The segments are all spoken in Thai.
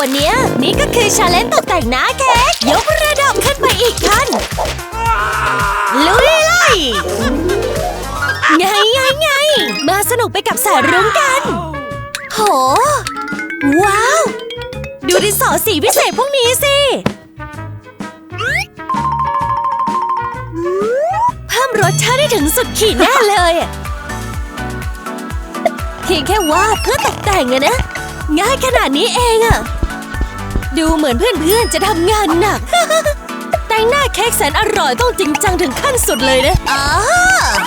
วันนี้นี่ก็คือชาเลนจ์ตกแต่งหน้าเค้กยกระดับขึ้นไปอีกขั้นลุยเลยไงไงไงมาสนุกไปกับสายรุ้งกัน โห ว้าว ดูดินสอสีพิเศษพวกนี้สิเพิ่มรสชาติได้ถึงสุดขีดแน่เลยเพียงแค่วาดเพื่อตกแต่งอะนะ ง่ายขนาดนี้เองอะ ดูเหมือนเพื่อนๆ จะทำงานหนัก แต่งหน้าเค้กแสนอร่อยต้องจริงจังถึงขั้นสุดเลยนะอ๋อ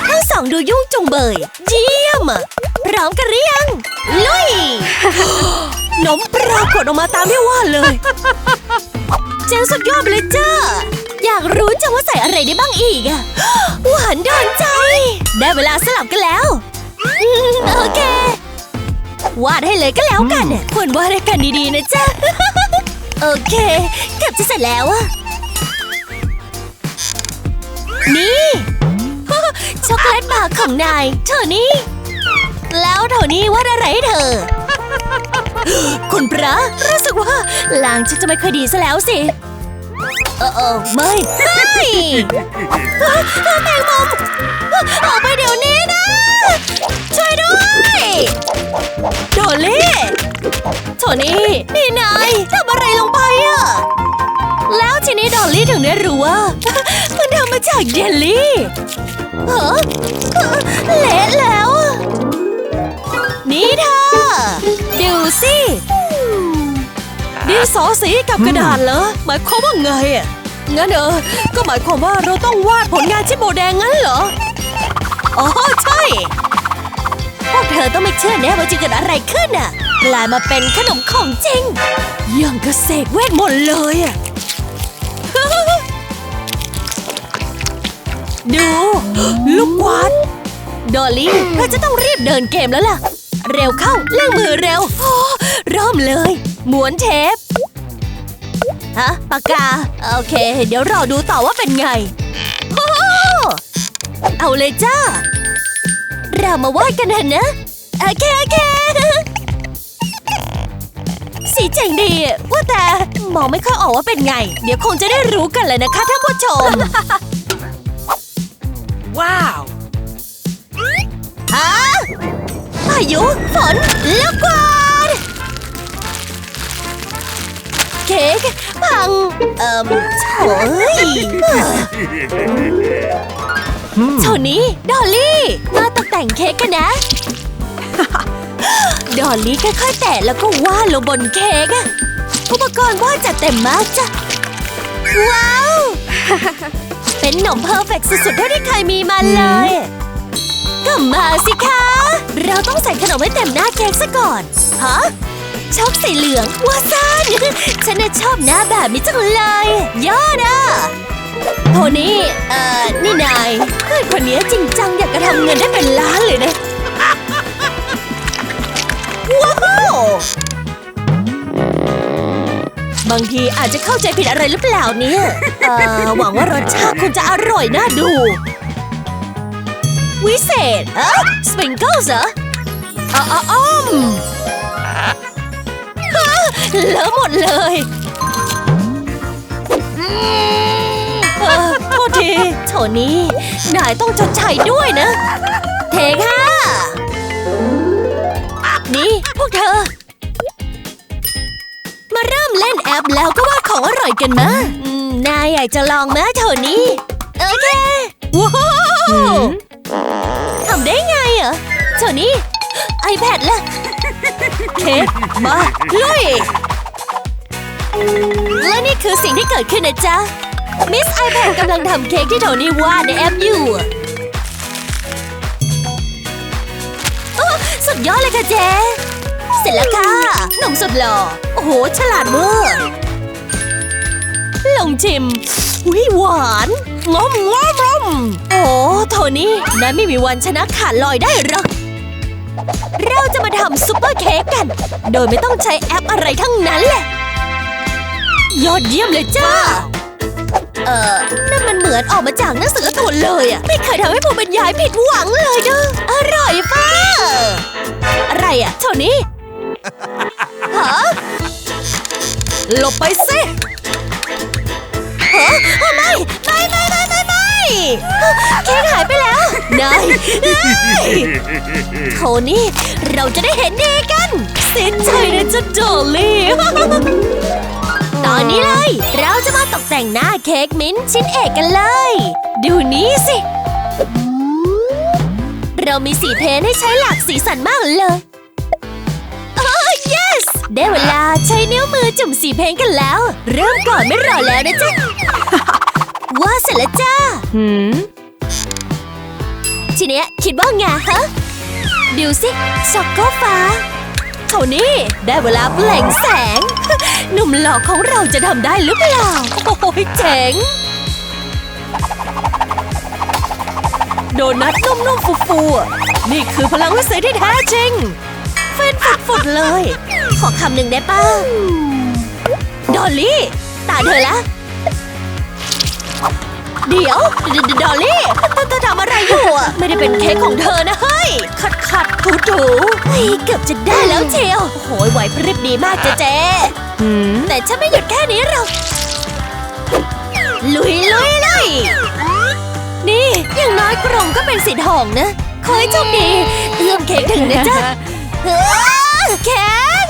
ทั้งสองดูยุ่งจงเบย เยี่ยมอะพร้อมกันหรือยัง ลุยนมปรากฏออกมาตามที่ว่าเลย เจ๋งสุดยอดไปเลยจ้าอยากรู้จังว่าใส่อะไรได้บ้างอีกอะหวานโดนใจ ได้เวลาสลับกันแล้วอืมโอเค วาดให้เลยก็แล้วกันน่ะควรวาดให้กันดีๆนะจ๊ะ โอเคเกือบจะเสร็จแล้วอะนี่ช็อกโกแลตบาร์ของนายเธอนี่ แล้วเธอนี่ว่าอะไรเธอ คุณพระรู้สึกว่าลางชักจะไม่ค่อยดีซะแล้วสิเออเออไม่ไม่แตงโมออกไปเดี๋ยวนี้นะ ช่วยด้วย โดเล่ โทนี่นี่นายทำอะไรลงไปอะแล้วทีนี้ดอลลี่ถึงได้รู้ว่ามันทำมาจากเยลลี่เออเละแล้วนี่เธอดูสิดินสอสีกับกระดาษเหรอหมายความว่าไงอะงั้นเออก็หมายความว่าเราต้องวาดผลงานชิ้นโบแดงงั้นเหรออ๋อใช่พวกเธอต้องไม่เชื่อแน่ว่าจะเกิดอะไรขึ้นอะ กลายมาเป็นขนมของจริงย่างกระเสกเวทมนต์เลยอะดู ลูกกวาดดอลลี่เธอจะต้องรีบเดินเกมแล้วล่ะ เร็วเข้าเร่งมือเร็วอ้เริ่มเลยม้วนเทปฮะปากกา โอเค เดี๋ยวรอดูต่อว่าเป็นไงโอ้เอาเลยจ้า เรามาวาดกันเถอะนะ โอเคโอเค สีเจ๋งดี ว่าแต่มองไม่ค่อยออกว่าเป็นไง เดี๋ยวคงจะได้รู้กันเลยนะคะท่านผู้ชม Wow! ฮะพายุฝนแล้วกวาดเค้กพัง เอ่มโถ่เอ้ยโทนี้ ดอลลี่ มาตกแต่งเค้กกันนะ ดอลลี่ค่อยๆแตะแล้วก็วาดลงบนเค้กอะอุปกรณ์วาดจัดเต็มมากจ้ะ ว้าว เป็นหนมเพอร์เฟกสุดๆเท่าที่เคยมีมาเลยก็มาสิคะ เราต้องใส่ขนมให้เต็มหน้าเค้กซะก่อน ฮะช็อกสีเหลืองว้าซ่านฉันน่ะชอบหน้าแบบนี้จังเลยยอดอะโทนี่ เอ่อ นี่นายเพื่อนคนนี้จริงจังอยากจะทำเงินได้เป็นล้านเลยนะ บางทีอาจจะเข้าใจผิดอะไรหรือเปล่าเนี่ยเอ่อหวังว่ารสชาติคงจะอร่อยน่าดู วิเศษเอะสปริงเกิลเหรออ๋ออ๋ออ้อมเลอะหมดเลยเออโทษทีโถนี้นายต้องชดใช้ด้วยนะ เทค่ะ นี่ พวกเธอ มาเริ่มเล่นแอปแล้วก็วาดของอร่อยกันมานายอยากจะลองไหมโถนี้โอเค ว้าวทำได้ไงเหรอโถนี้ iPad ล่ะเค้กมาลุยและนี่คือสิ่งที่เกิดขึ้นนะจ๊ะ มิส iPad กำลังทำเค้กที่โถนี่วาดในแอปอยู่สุดยอดเลยค่ะเจ๊ เสร็จแล้วค่ะ หนุ่มสุดหล่อ โอ้โห ฉลาดเวอร์ลองชิมวิหวานงอมงอมงอมโอ้ โทนี่นายไม่มีวันชนะขาดลอยได้หรอก เราจะมาทำซุปเปอร์เค้กกัน โดยไม่ต้องใช้แอปอะไรทั้งนั้นแหละ ยอดเยี่ยมเลยจ้า เอ่อ นั่นมันเหมือนออกมาจากหนังสือการ์ตูนเลยอะไม่เคยทำให้ผู้บรรยายผิดหวังเลยเด้ออร่อยฟ้าอะไรอะโทนี่ ฮะหลบไปสิเฮ้อไม่ ไม่ไม่ไม่ไม่ไม่เค้กหายไปแล้วนายเอ้ยโทนี่เราจะได้เห็นดีกันสิ้นใจนะจ๊ะดอลลี่ตอนนี้เลย เราจะมาตกแต่งหน้าเค้กมิ้นชิ้นเอกกันเลย ดูนี้สิ เรามีสีเพนท์ให้ใช้หลากสีสันมากเลย ได้เวลาใช้นิ้วมือจุ่มสีเพนท์กันแล้ว เริ่มก่อนไม่รอแล้วนะจ๊ะ ว่าเสร็จแล้วจ้าหืมทีเนี้ยคิดว่าไงฮะดูสิช็อกโกฟ้าโทนี่ได้เวลาเปล่งแสง หนุ่มหล่อของเราจะทำได้หรือเปล่า โอ้ยเจ๋ง โดนัทนุ่มๆฟูๆอะนี่คือพลังวิเศษที่แท้จริงเฟ้นฝุดๆเลย ขอคำหนึ่งได้ป่ะดอลลี่ ตาเธอละ เดี๋ยวดดดอลลี่เธอเธอทำอะไรอยู่อะ ไม่ได้เป็นเค้กของเธอนะเฮ้ย ขัดขัดถูถูเฮ้ยเกือบจะได้แล้วเชียวโอ้ยไหวพริบดีมากเจ๊เจหืมแต่ฉันไม่หยุดแค่นี้หรอกลุยลุยลุยนี่อย่างน้อยกรงก็เป็นสีทองนะขอให้โชคดีเอื้อมเค้กถึงนะจ๊ะ เฮ้อเค้ก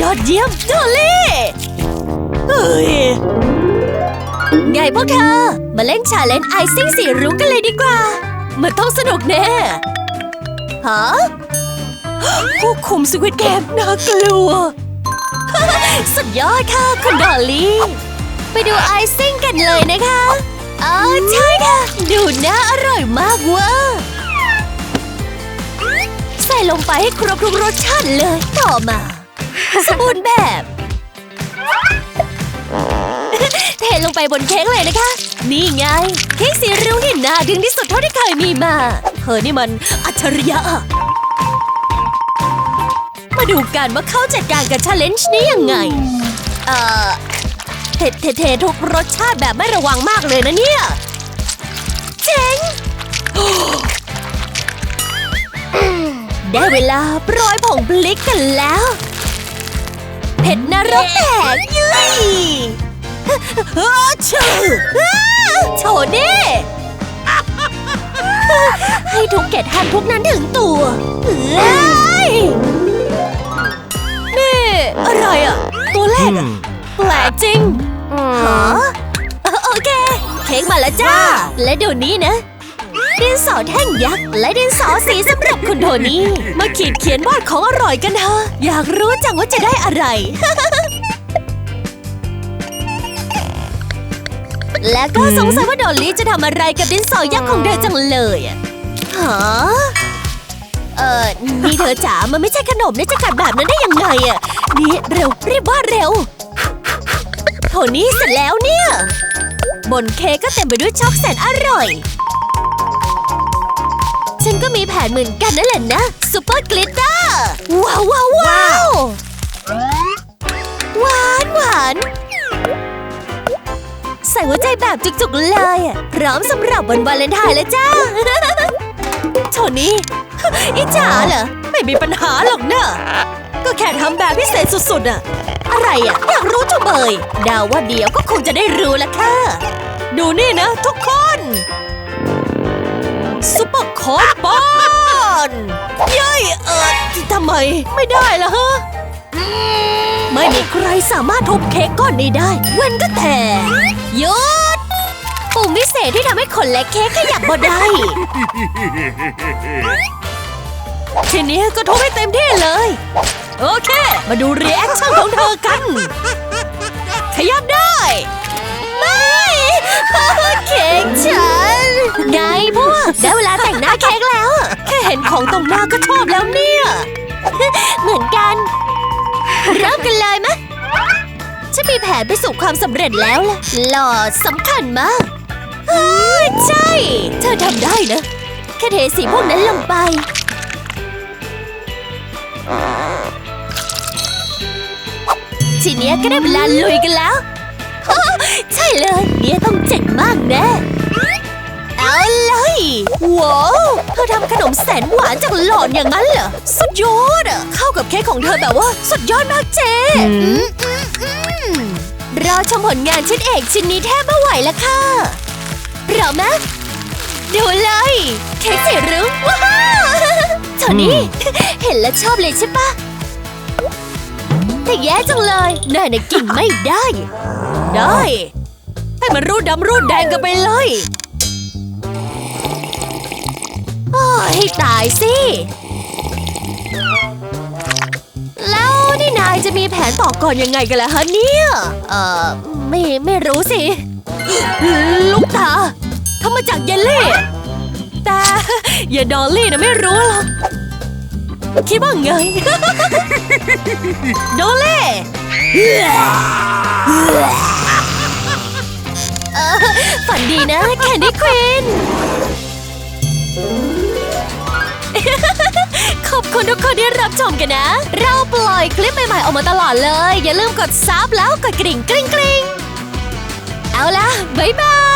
ยอดเยี่ยมดอลลี่เฮ้ยไงพวกเธอ มาเล่นชาเลนจ์ไอซิ่งสีรุ้งกันเลยดีกว่า มันต้องสนุกแน่ฮะผู้คุมสวิตเกมน่ากลัว สุดยอดค่ะ คุณดอลลี่ ไปดูไอซิ่งกันเลยนะคะอ๋อใช่ค่ะ ดูน่าอร่อยมากเวะ ใส่ลงไปให้ครบทุกรสชาติเลยต่อมา สมบูรณ์แบบ เทลงไปบนเค้กเลยนะคะ นี่ไง เค้กสีรุ้งที่น่าดึงที่สุดเท่าที่เคยมีมา เธอนี่มันอัจฉริยะ มาดูกันว่าเขาจัดการกับชาเลนจ์นี้ยังไง เอ่อเทเทเททุกรสชาติแบบไม่ระวังมากเลยนะเนี่ย เจ๋ง ได้เวลาโปรยผงพลิกกันแล้วเผ็ดนรกแตกยุยเฮ้อชื่ออ้าโถนี่ให้ทุกเกตทันทุกนั้นถึงตัวเอ้ยนี่อะไรอะ ตัวแรกอะแปลกจริงฮะเออโอเค เค้กมาแล้วจ้า และเดี๋ยวนี้นะ ดินสอแท่งยักษ์และดินสอสีสำหรับคุณโทนี่ มาขีดเขียนวาดของอร่อยกันเถอะอยากรู้จังว่าจะได้อะไร และก็สงสัยว่าดอลลี่จะทำอะไรกับดินสอยักษ์ของเธอจังเลยฮะเออนี่เธอจ๋ามันไม่ใช่ขนมนะจะกัดแบบนั้นได้ยังไงอะนี่เร็วรีบวาดเร็วโทนี่เสร็จแล้วเนี่ย บนเค้กก็เต็มไปด้วยช็อกแสนอร่อย ฉันก็มีแผนเหมือนกันนั่นแหละนะซูเปอร์กลิตเตอร์ว้าวว้าวว้าวหวานหวานใส่หัวใจแบบจุกๆเลย พร้อมสำหรับวันวาเลนไทน์แล้วจ้าโทนี่อิจฉาเหรอ ไม่มีปัญหาหรอกเนอะก็แค่ทำแบบพิเศษสุดๆอะอะไรอะอยากรู้จุเบยดาว่าเดี๋ยวก็คงจะได้รู้ละค่ะ ดูนี่นะทุกคน ซุปเปอร์คอนเย้ยเออทำไมไม่ได้ล่ะฮะ ไม่มีใครสามารถทุบเค้กก้อนนี้ได้ เว้นก็แต่หยุดปุ่มวิเศษที่ทำให้คนและเค้กขยับบ่ได้ทีนี้ก็ทุบให้เต็มที่เลย โอเค มาดูรีแอคชั่นของเธอกัน ขยับได้ ไม่เค้กฉัน เห็นของตรงหน้าก็ชอบแล้วเนี่ย เหมือนกัน เริ่มกันเลยมะฉันมีแผนไปสู่ความสำเร็จแล้วล่ะ หล่อสำคัญมากเฮ้ยใช่ เธอทำได้นะแค่เทสีพวกนั้นลงไป ทีนี้ก็ได้เวลาลุยกันแล้ว ใช่เลยเนี่ยต้องเจ๋งมากแน่ อจ๋วเลยว้าวเธอทำขนมแสนหวานจากหลอดอย่างนั้นเหรอ สุดยอดอะเข้ากับเค้กของเธอแบบว่า สุดยอดมากเจ๊รอชมผลงานชิ้นเอกชิ้นนี้แทบไม่ไหวแล้วค่ะพร้อมไหมดูเลย เค้กสีรุ้งว้าวโทนี่เห็นแล้วชอบเลยใช่ปะแต่แย่จังเลยนายน่ะกินไม่ได้ ได้ ให้มันรูดดำรูดแดงกันไปเลย ให้ตายสิ แล้วนี่นายจะมีแผนต่อก่อนยังไงกันล่ะฮะเนี่ย เอ่อ ไม่ไม่รู้สิ ลูกตาทำมาจากเยลลี่ แต่อย่าดอลลี่นะไม่รู้หรอกคิดว่าไงโดเล่เออฝันดีนะแคนดี้ควีน คุณทุกคนที่รับชมกันนะ เราปล่อยคลิปใหม่ๆออกมาตลอดเลย อย่าลืมกดซับแล้วกดกริ่งกริ๊งกริ๊งเอาละบ๊ายบาย